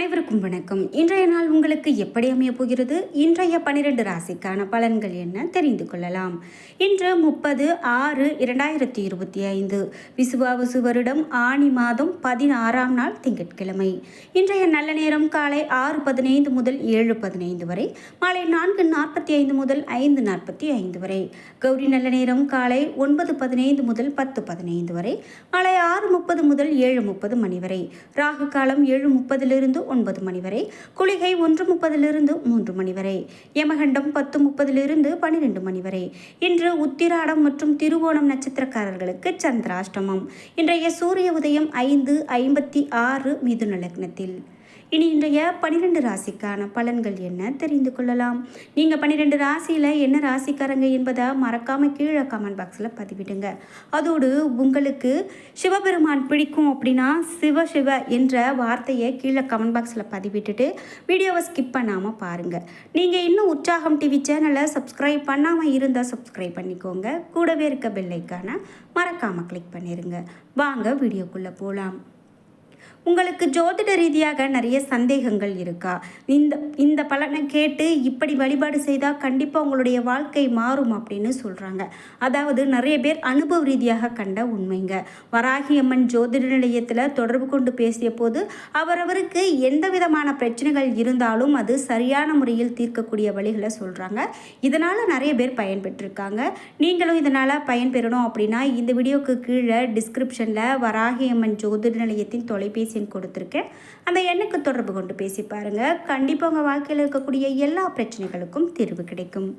அனைவருக்கும் வணக்கம். இன்றைய நாள் உங்களுக்கு எப்படி அமைய போகிறது? இன்றைய பனிரெண்டு ராசிக்கான பலன்கள் என்ன? தெரிந்து கொள்ளலாம். இன்று முப்பது ஆறு இரண்டாயிரத்தி இருபத்தி ஐந்து. விசுவாவசு வருடம் ஆணி மாதம் பதினாறாம் நாள் திங்கட்கிழமை. இன்றைய நல்ல நேரம் காலை ஆறு பதினைந்து முதல் ஏழு பதினைந்து வரை மாலை நான்கு நாற்பத்தி ஐந்து முதல் ஐந்து நாற்பத்தி ஐந்து வரை. கௌரி நல்ல நேரம் காலை ஒன்பது பதினைந்து முதல் பத்து பதினைந்து வரை மாலை ஆறு முப்பது முதல் ஏழு முப்பது மணி வரை. ராகு காலம் ஏழு முப்பதிலிருந்து ஒன்பது மணி வரை குளிகை ஒன்று முப்பதிலிருந்து மூன்று மணி வரை யமகண்டம் பத்து முப்பதிலிருந்து பன்னிரெண்டு மணி வரை. இன்று உத்திராடம் மற்றும் திருவோணம் நட்சத்திரக்காரர்களுக்கு சந்திராஷ்டமம். இன்றைய சூரிய உதயம் ஐந்து ஐம்பத்தி ஆறு மிதுன லக்னத்தில். இனி இன்றைய பன்னிரெண்டு ராசிக்கான பலன்கள் என்ன தெரிந்து கொள்ளலாம். நீங்கள் பன்னிரெண்டு ராசியில் என்ன ராசிக்காரங்க என்பதை மறக்காமல் கீழே கமெண்ட் பாக்ஸில் பதிவிடுங்க. அதோடு உங்களுக்கு சிவபெருமான் பிடிக்கும் அப்படின்னா சிவ சிவ என்ற வார்த்தையை கீழே கமெண்ட் பாக்ஸில் பதிவிட்டுட்டு வீடியோவை ஸ்கிப் பண்ணாமல் பாருங்கள் நீங்கள் இன்னும் உற்சாகம் டிவி சேனலை சப்ஸ்கிரைப் பண்ணாமல் இருந்தால் சப்ஸ்கிரைப் பண்ணிக்கோங்க. கூடவே இருக்க பெல்லைக்கான மறக்காமல் கிளிக் பண்ணிடுங்க வாங்க வீடியோக்குள்ளே போகலாம் உங்களுக்கு ஜோதிட ரீதியாக நிறைய சந்தேகங்கள் இருக்கா? இந்த இந்த பலனை கேட்டு இப்படி வழிபாடு செய்தால் கண்டிப்பாக உங்களுடைய வாழ்க்கை மாறும் அப்படின்னு சொல்கிறாங்க அதாவது நிறைய பேர் அனுபவ ரீதியாக கண்ட உண்மைங்க. வராகி அம்மன் ஜோதிட நிலையத்தில் தொடர்பு கொண்டு பேசிய போது அவரவருக்கு எந்த விதமான பிரச்சனைகள் இருந்தாலும் அது சரியான முறையில் தீர்க்கக்கூடிய வழிகளை சொல்கிறாங்க இதனால் நிறைய பேர் பயன்பெற்றிருக்காங்க. நீங்களும் இதனால் பயன்பெறணும் அப்படின்னா இந்த வீடியோக்கு கீழே டிஸ்கிரிப்ஷனில் வராகி அம்மன் ஜோதிட நிலையத்தின் தொலைபேசி எண் கொடுத்துருக்கேன். அந்த எண்ணுக்கு தொடர்பு கொண்டு பேசி பாருங்கள் கண்டிப்பாக உங்கள் வாழ்க்கையில் இருக்கக்கூடிய எல்லா பிரச்சனைகளுக்கும் தீர்வு கிடைக்கும்.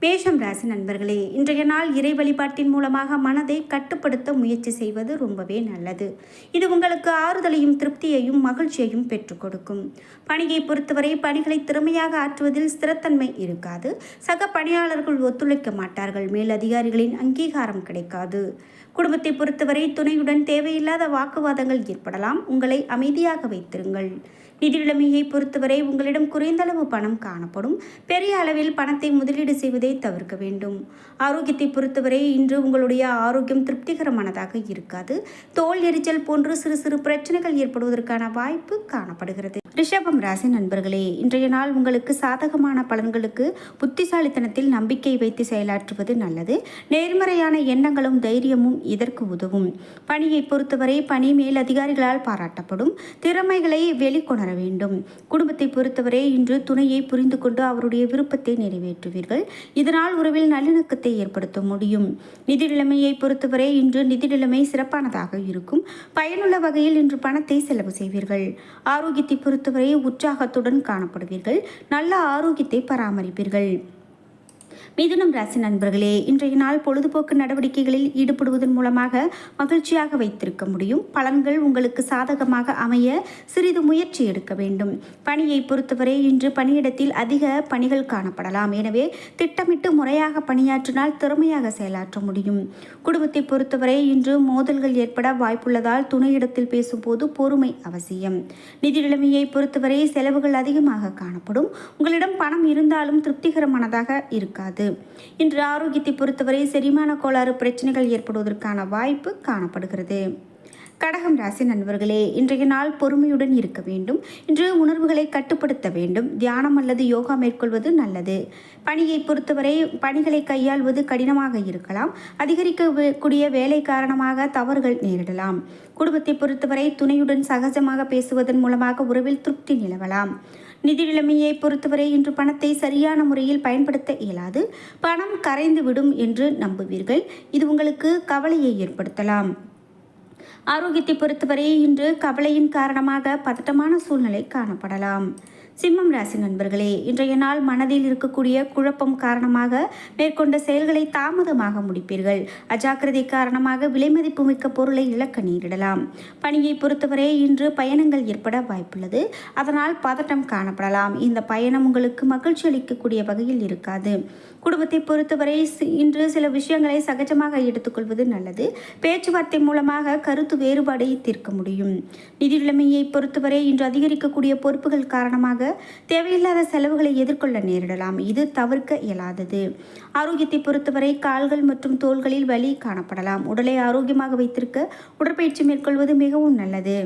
மேஷம் ராசி நண்பர்களே இன்றைய நாள் இறை வழிபாட்டின் மூலமாக மனதை கட்டுப்படுத்த முயற்சி செய்வது ரொம்பவே நல்லது. இது உங்களுக்கு ஆறுதலையும் திருப்தியையும் மகிழ்ச்சியையும் பெற்றுக் கொடுக்கும். பணியை பொறுத்தவரை பணிகளை திறமையாக ஆற்றுவதில் ஸ்திரத்தன்மை இருக்காது. சக பணியாளர்கள் ஒத்துழைக்க மாட்டார்கள். மேல் அதிகாரிகளின் அங்கீகாரம் கிடைக்காது. குடும்பத்தை பொறுத்தவரை துணையுடன் தேவையில்லாத வாக்குவாதங்கள் ஏற்படலாம். உங்களை அமைதியாக வைத்திருங்கள். நிதி பொறுத்தவரை உங்களிடம் குறைந்த அளவு பணம் காணப்படும். பெரிய அளவில் பணத்தை முதலீடு செய்வதை தவிர்க்க வேண்டும். ஆரோக்கியத்தை பொறுத்தவரை இன்று உங்களுடைய ஆரோக்கியம் திருப்திகரமானதாக இருக்காது. தோல் எரிச்சல் போன்று சிறு சிறு பிரச்சனைகள் ஏற்படுவதற்கான வாய்ப்பு காணப்படுகிறது. ரிஷபம் ராசி நண்பர்களே இன்றைய நாள் உங்களுக்கு சாதகமான பலன்களுக்கு புத்திசாலித்தனத்தில் நம்பிக்கை வைத்து செயலாற்றுவது நல்லது. நேர்மறையான எண்ணங்களும் தைரியமும் இதற்கு உதவும். பணியை பொறுத்தவரை பணி மேல் அதிகாரிகளால் பாராட்டப்படும். திறமைகளை வெளிக்கொணர வேண்டும். குடும்பத்தை பொறுத்தவரை இன்று துணையை புரிந்து கொண்டு அவருடைய விருப்பத்தை நிறைவேற்றுவீர்கள். இதனால் உறவில் நல்லிணக்கத்தை ஏற்படுத்த முடியும். நிதி நிலைமையை பொறுத்தவரை இன்று நிதி நிலைமை சிறப்பானதாக இருக்கும். பயனுள்ள வகையில் இன்று பணத்தை செலவு செய்வீர்கள். ஆரோக்கியத்தை பொறுத்தவரை உற்சாகத்துடன் காணப்படுவீர்கள். நல்ல ஆரோக்கியத்தை பராமரிப்பீர்கள். மிதுனம் ராசி நண்பர்களே இன்றைய நாள் பொழுதுபோக்கு நடவடிக்கைகளில் ஈடுபடுவதன் மூலமாக மகிழ்ச்சியாக வைத்திருக்க முடியும். பலன்கள் உங்களுக்கு சாதகமாக அமைய சிறிது முயற்சி எடுக்க வேண்டும். பணியை பொறுத்தவரை இன்று பணியிடத்தில் அதிக பணிகள் காணப்படலாம். எனவே திட்டமிட்டு முறையாக பணியாற்றினால் திறமையாக செயலாற்ற முடியும். குடும்பத்தை பொறுத்தவரை இன்று மோதல்கள் ஏற்பட வாய்ப்புள்ளதால் துணையிடத்தில் பேசும்போது பொறுமை அவசியம். நிதி நிலைமையை பொறுத்தவரை செலவுகள் அதிகமாக காணப்படும். உங்களிடம் பணம் இருந்தாலும் திருப்திகரமானதாக இருக்காது. இன்று ஆரோக்கியத்தை பொறுத்தவரை செரிமான கோளாறு பிரச்சனைகள் ஏற்படுவதற்கான வாய்ப்பு காணப்படுகிறது. கடகம் ராசி நண்பர்களே இன்றைய நாள் பொறுமையுடன் இருக்க வேண்டும். இன்று உணர்வுகளை கட்டுப்படுத்த வேண்டும். தியானம் அல்லது யோகா மேற்கொள்வது நல்லது. பணியை பொறுத்தவரை பணிகளை கையாள்வது கடினமாக இருக்கலாம். அதிகரிக்கக்கூடிய வேலை காரணமாக தவறுகள் நேரிடலாம். குடும்பத்தை பொறுத்தவரை துணையுடன் சகஜமாக பேசுவதன் மூலமாக உறவில் திருப்தி நிலவலாம். நிதி நிலைமையை பொறுத்தவரை இன்று பணத்தை சரியான முறையில் பயன்படுத்த இயலாது. பணம் கரைந்து விடும் என்று நம்புவீர்கள். இது உங்களுக்கு கவலையை ஏற்படுத்தலாம். ஆரோக்கியத்தை பொறுத்தவரை இன்று கவலையின் காரணமாக பதட்டமான சூழ்நிலை காணப்படலாம். சிம்மம் ராசி நண்பர்களே இன்றைய நாள் மனதில் இருக்கக்கூடிய குழப்பம் காரணமாக மேற்கொண்ட செயல்களை தாமதமாக முடிப்பீர்கள். அஜாக்கிரதை காரணமாக விலைமதிப்பு மிக்க பொருளை இழக்க நேரிடலாம். பணியை பொறுத்தவரை இன்று பயணங்கள் ஏற்பட வாய்ப்புள்ளது. அதனால் பதட்டம் காணப்படலாம். இந்த பயணம் உங்களுக்கு மகிழ்ச்சி அளிக்கக்கூடிய வகையில் இருக்காது. குடும்பத்தை பொறுத்தவரை இன்று சில விஷயங்களை சகஜமாக எடுத்துக்கொள்வது நல்லது. பேச்சுவார்த்தை மூலமாக கருத்து வேறுபாடை தீர்க்க முடியும். நிதி நிலைமையை பொறுத்தவரை இன்று அதிகரிக்கக்கூடிய பொறுப்புகள் காரணமாக தேவையில்லாத செலவுகளை எதிர்கொள்ள நேரிடலாம். இது தவிர்க்க இயலாதது. ஆரோக்கியத்தை பொறுத்தவரை கால்கள் மற்றும் தோள்களில் வலி காணப்படலாம். உடலை ஆரோக்கியமாக வைத்திருக்க உடற்பயிற்சி மேற்கொள்வது மிகவும் நல்லது.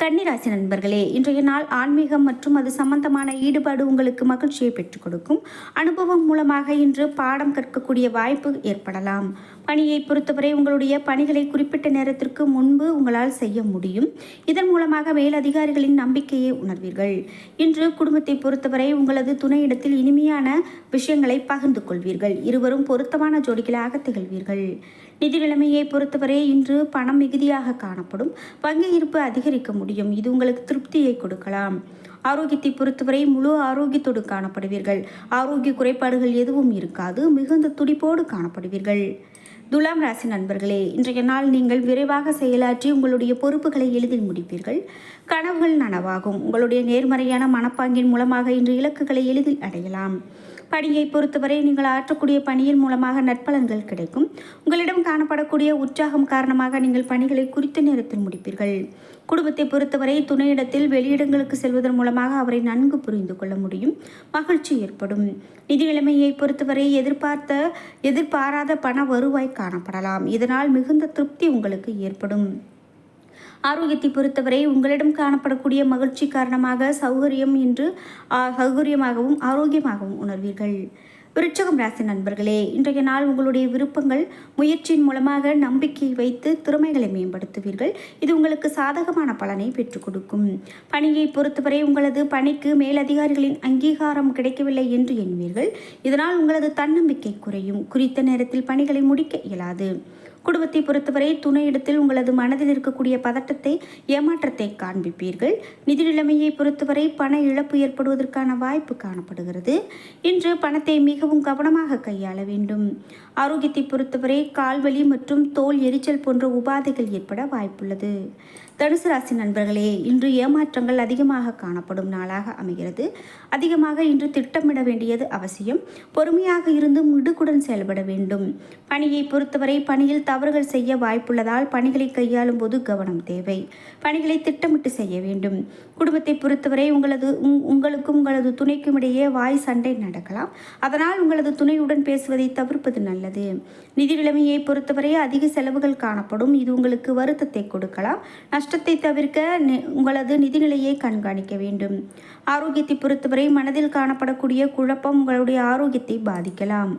கன்னிராசி நண்பர்களே இன்றைய நாள் ஆன்மீகம் மற்றும் அது சம்பந்தமான ஈடுபாடு உங்களுக்கு மகிழ்ச்சியை பெற்றுக் கொடுக்கும். அனுபவம் மூலமாக இன்று பாடம் கற்கக்கூடிய வாய்ப்பு ஏற்படலாம். பணியை பொறுத்தவரை உங்களுடைய பணிகளை குறிப்பிட்ட நேரத்திற்கு முன்பு உங்களால் செய்ய முடியும். இதன் மூலமாக மேலதிகாரிகளின் நம்பிக்கையை உணர்வீர்கள். இன்று குடும்பத்தை பொறுத்தவரை உங்களது துணையிடத்தில் இனிமையான விஷயங்களை பகிர்ந்து கொள்வீர்கள். இருவரும் பொருத்தமான ஜோடிகளாக திகழ்வீர்கள். நிதி நிலைமையை பொறுத்தவரை இன்று பணம் மிகுதியாக காணப்படும். வங்கி இருப்பு அதிகரிக்க முடியும். இது உங்களுக்கு திருப்தியை கொடுக்கலாம். ஆரோக்கியத்தை பொறுத்தவரை முழு ஆரோக்கியத்தோடு காணப்படுவீர்கள். ஆரோக்கிய குறைபாடுகள் எதுவும் இருக்காது. மிகுந்த துடிப்போடு காணப்படுவீர்கள். துலாம் ராசி நண்பர்களே இன்றைய நாள் நீங்கள் விரைவாக செயலாற்றி உங்களுடைய பொறுப்புகளை எளிதில் முடிப்பீர்கள். கனவுகள் நனவாகும். உங்களுடைய நேர்மறையான மனப்பாங்கின் மூலமாக இன்று இலக்குகளை எளிதில் அடையலாம். பணியை பொறுத்தவரை நீங்கள் ஆற்றக்கூடிய பணியின் மூலமாக நற்பலன்கள் கிடைக்கும். உங்களிடம் காணப்படக்கூடிய உற்சாகம் காரணமாக நீங்கள் பணிகளை குறித்த நேரத்தில் முடிப்பீர்கள். குடும்பத்தை பொறுத்தவரை துணையிடத்தில் வெளியிடங்களுக்கு செல்வதன் மூலமாக அவரை நன்கு புரிந்து கொள்ள முடியும். மகிழ்ச்சி ஏற்படும். நிதி நிலைமையை பொறுத்தவரை எதிர்பார்த்த எதிர்பாராத பண வருவாய் காணப்படலாம். இதனால் மிகுந்த திருப்தி உங்களுக்கு ஏற்படும். ஆரோக்கியத்தை பொறுத்தவரை உங்களிடம் காணப்படக்கூடிய மகிழ்ச்சி காரணமாக சௌகரியம் என்று சௌகரியமாகவும் ஆரோக்கியமாகவும் உணர்வீர்கள். விருச்சகம் ராசி நண்பர்களே இன்றைய நாள் உங்களுடைய விருப்பங்கள் முயற்சியின் மூலமாக நம்பிக்கை வைத்து திறமைகளை மேம்படுத்துவீர்கள். இது உங்களுக்கு சாதகமான பலனை பெற்றுக் கொடுக்கும். பணியை பொறுத்தவரை உங்களது பணிக்கு மேலதிகாரிகளின் அங்கீகாரம் கிடைக்கவில்லை என்று எண்ணுவீர்கள். இதனால் உங்களது தன்னம்பிக்கை குறையும். குறித்த நேரத்தில் பணிகளை முடிக்க இயலாது. குடும்பத்தை பொறுத்தவரை துணையிடத்தில் உங்களது மனதில் இருக்கக்கூடிய பதட்டத்தை ஏமாற்றத்தை காண்பிப்பீர்கள். நிதி நிலைமையை பொறுத்தவரை பண இழப்பு ஏற்படுவதற்கான வாய்ப்பு காணப்படுகிறது. இன்று பணத்தை மிகவும் கவனமாக கையாள வேண்டும். ஆரோக்கியத்தை பொறுத்தவரை கால்வலி மற்றும் தோல் எரிச்சல் போன்ற உபாதைகள் ஏற்பட வாய்ப்புள்ளது. தனுசு ராசி நண்பர்களே இன்று ஏமாற்றங்கள் அதிகமாக காணப்படும் நாளாக அமைகிறது. அதிகமாக இன்று திட்டமிட வேண்டியது அவசியம். பொறுமையாக இருந்து மிடுக்குடன் செயல்பட வேண்டும். பணியை பொறுத்தவரை பணியில் தவறுகள் செய்ய வாய்ப்புள்ளதால் பணிகளை கையாளும் போது கவனம் தேவை. பணிகளை திட்டமிட்டு செய்ய வேண்டும். குடும்பத்தை பொறுத்தவரை உங்களது உங்களுக்கும் உங்களது துணைக்கும் இடையே வாய் சண்டை நடக்கலாம். அதனால் உங்களது துணையுடன் பேசுவதை தவிர்ப்பது நல்லது. நிதி நிலைமையை பொறுத்தவரை அதிக செலவுகள் காணப்படும். இது உங்களுக்கு வருத்தத்தை கொடுக்கலாம். நஷ்டத்தை தவிர்க்க உங்களது நிதிநிலையை கண்காணிக்க வேண்டும். ஆரோக்கியத்தை பொறுத்தவரை மனதில் காணப்படக்கூடிய குழப்பம் உங்களுடைய ஆரோக்கியத்தை பாதிக்கலாம்.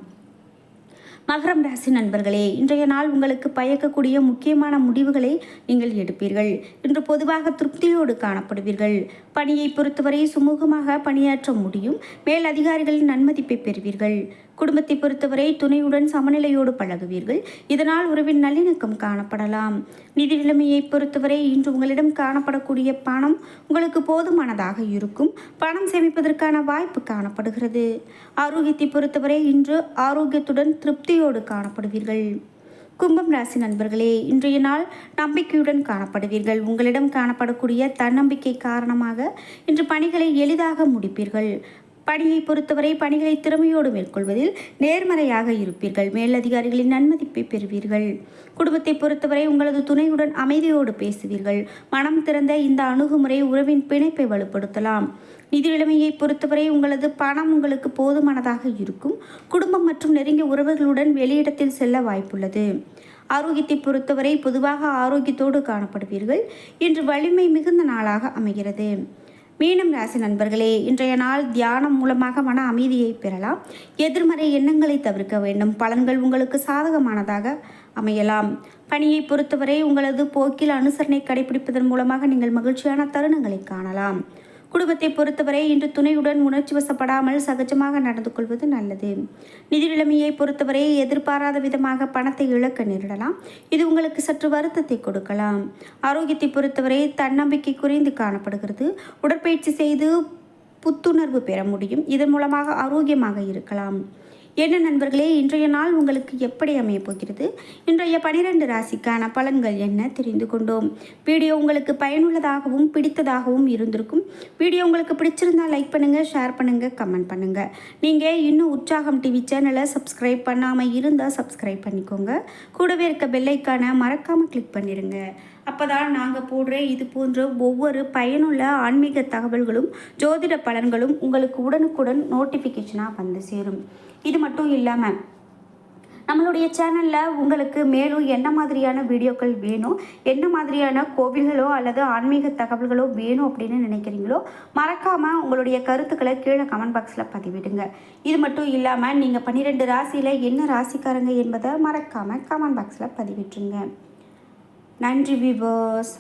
மகரம் ராசி நண்பர்களே இன்றைய நாள் உங்களுக்கு பயக்கக்கூடிய முக்கியமான முடிவுகளை நீங்கள் எடுப்பீர்கள். இன்று பொதுவாக திருப்தியோடு காணப்படுவீர்கள். பணியை பொறுத்தவரை சுமூகமாக பணியாற்ற முடியும். மேல் அதிகாரிகளின் நன்மதிப்பை பெறுவீர்கள். குடும்பத்தை பொறுத்தவரை துணையுடன் சமநிலையோடு பழகுவீர்கள். இதனால் உறவின் நல்லிணக்கம் காணப்படலாம். நிதி நிலைமையை பொறுத்தவரை இன்று உங்களிடம் காணப்படக்கூடிய பணம் உங்களுக்கு போதுமானதாக இருக்கும். பணம் சேமிப்பதற்கான வாய்ப்பு காணப்படுகிறது. ஆரோக்கியத்தை பொறுத்தவரை இன்று ஆரோக்கியத்துடன் திருப்தியோடு காணப்படுவீர்கள். கும்பம் ராசி நண்பர்களே இன்றைய நாள் நம்பிக்கையுடன் காணப்படுவீர்கள். உங்களிடம் காணப்படக்கூடிய தன்னம்பிக்கை காரணமாக இன்று பணிகளை எளிதாக முடிப்பீர்கள். பணியை பொறுத்தவரை பணிகளை திறமையோடு மேற்கொள்வதில் நேர்மறையாக இருப்பீர்கள். மேலதிகாரிகளின் நன்மதிப்பை பெறுவீர்கள். குடும்பத்தை பொறுத்தவரை உங்களது துணையுடன் அமைதியோடு பேசுவீர்கள். மனம் திறந்த இந்த அணுகுமுறை உறவின் பிணைப்பை வலுப்படுத்தலாம். நிதி நிலைமையை பொறுத்தவரை உங்களது பணம் உங்களுக்கு போதுமானதாக இருக்கும். குடும்பம் மற்றும் நெருங்கிய உறவுகளுடன் வெளியிடத்தில் செல்ல வாய்ப்புள்ளது. ஆரோக்கியத்தை பொறுத்தவரை பொதுவாக ஆரோக்கியத்தோடு காணப்படுவீர்கள். இன்று வலிமை மிகுந்த நாளாக அமைகிறது. மீனம் ராசி நண்பர்களே இன்றைய நாள் தியானம் மூலமாக மன அமைதியை பெறலாம். எதிர்மறை எண்ணங்களை தவிர்க்க வேண்டும். பலன்கள் உங்களுக்கு சாதகமானதாக அமையலாம். பணியை பொறுத்தவரை உங்களது போக்கில் அனுசரணை கடைபிடிப்பதன் மூலமாக நீங்கள் மகிழ்ச்சியான தருணங்களை காணலாம். குடும்பத்தை பொறுத்தவரை இன்று துணையுடன் உணர்ச்சி வசப்படாமல் சகஜமாக நடந்து கொள்வது நல்லது. நிதி நிலைமையை பொறுத்தவரை எதிர்பாராத விதமாக பணத்தை இழக்க நேரிடலாம். இது உங்களுக்கு சற்று வருத்தத்தை கொடுக்கலாம். ஆரோக்கியத்தை பொறுத்தவரை தன்னம்பிக்கை குறைந்து காணப்படுகிறது. உடற்பயிற்சி செய்து புத்துணர்வு பெற முடியும். இதன் மூலமாக ஆரோக்கியமாக இருக்கலாம். என்ன நண்பர்களே இன்றைய நாள் உங்களுக்கு எப்படி அமைய போகிறது? இன்றைய பனிரெண்டு ராசிக்கான பலன்கள் என்ன தெரிந்து கொண்டோம். வீடியோ உங்களுக்கு பயனுள்ளதாகவும் பிடித்ததாகவும் இருந்திருக்கும். வீடியோ உங்களுக்கு பிடிச்சிருந்தால் லைக் பண்ணுங்கள் ஷேர் பண்ணுங்கள் கமெண்ட் பண்ணுங்கள் நீங்கள் இன்னும் உற்சாகம் டிவி சேனலை சப்ஸ்கிரைப் பண்ணாமல் இருந்தால் சப்ஸ்கிரைப் பண்ணிக்கோங்க. கூடவே இருக்க பெல்லைக்கான மறக்காமல் கிளிக் பண்ணிடுங்க அப்போ தான் நாங்கள் போடுற இது போன்ற ஒவ்வொரு பயனுள்ள ஆன்மீக தகவல்களும் ஜோதிட பலன்களும் உங்களுக்கு உடனுக்குடன் நோட்டிஃபிகேஷனாக வந்து சேரும். இது மட்டும் இல்லாமல் நம்மளுடைய சேனலில் உங்களுக்கு மேலும் என்ன மாதிரியான வீடியோக்கள் வேணும் என்ன மாதிரியான கோவில்களோ அல்லது ஆன்மீக தகவல்களோ வேணும் அப்படின்னு நினைக்கிறீங்களோ மறக்காமல் உங்களுடைய கருத்துக்களை கீழே கமெண்ட் பாக்ஸில் பதிவிடுங்க. இது மட்டும் இல்லாமல் நீங்கள் பன்னிரெண்டு ராசியில் என்ன ராசிக்காரங்க என்பதை மறக்காமல் கமெண்ட் பாக்ஸில் பதிவிட்டுருங்க. நன்றி விவர்ஸ்